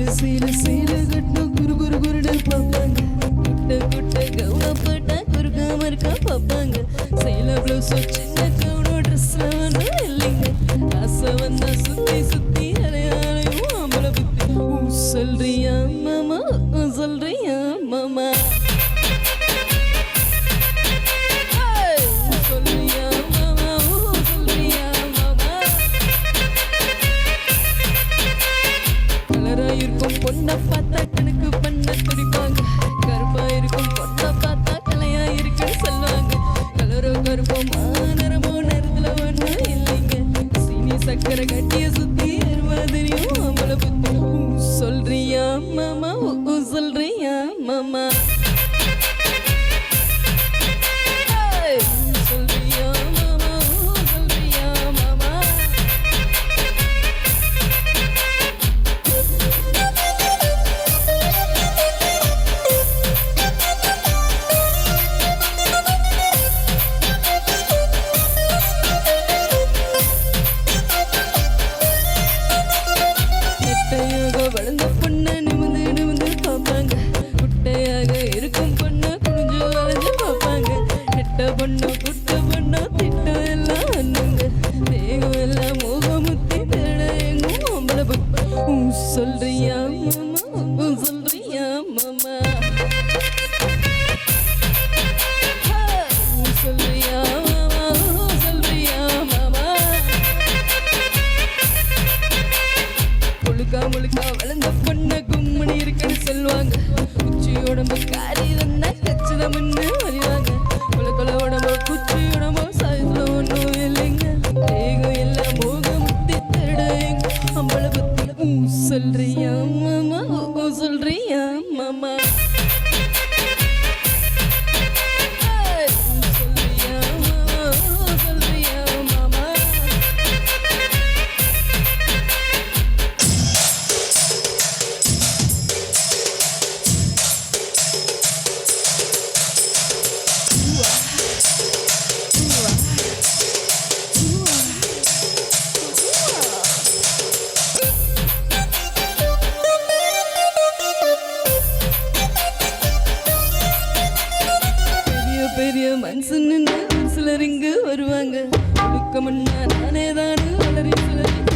சீல சீல சீல கட்டு குரு குரு குருடு பார்ப்பாங்க குட்ட குட்ட கவுன போட்டா குறுக்க மறுக்க பார்ப்பாங்க சீல ப்ளவுஸ் சின்ன பொண்ணை பார்த்தா கணக்கு பண்ண துடிப்பாங்க. கருப்பா இருக்கும் பொண்ணை பார்த்தா கலையா இருக்குன்னு சொல்லுவாங்க. கலரோ கருப்போ நிறமோ நேரத்துல ஒண்ணும் இல்லைங்க. சீனி சக்கரை கட்டிய சுத்தி மாதிரியும் அம்பளை புத்தி ஊ சொல்றியா மாமா? ஊ, சொல்றியா மாமா? பொண்ணு குட்ட பொண்ணு திட்டம் எல்லாம் வந்துங்க தேகம் எல்லாம் முகமுத்தி தேட எங்கும் அம்பளை சொல்றியா மாமா சொல்றியா மாமா சொல்றியா மாமா சொல்றியா மாமா முழுக்கா முழுக்கா வளர்ந்த பொண்ணு கும்மணி இருக்குன்னு சொல்லுவாங்க. குச்சி உடம்பு காரி இருந்தா கச்சிதம்னு அறிவாங்க. சொல்றியா பெரிய மனுஷன்னு சிலர் இங்கு வருவாங்க. ஒழுக்க நானே தானு வளரி சிலர்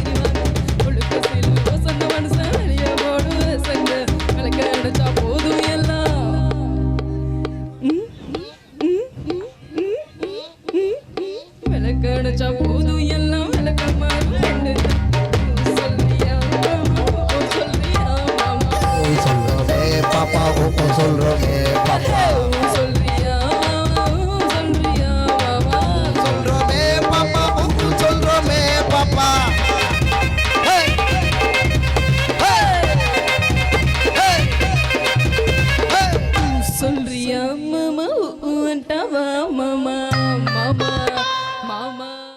మమ అంటావా మమా?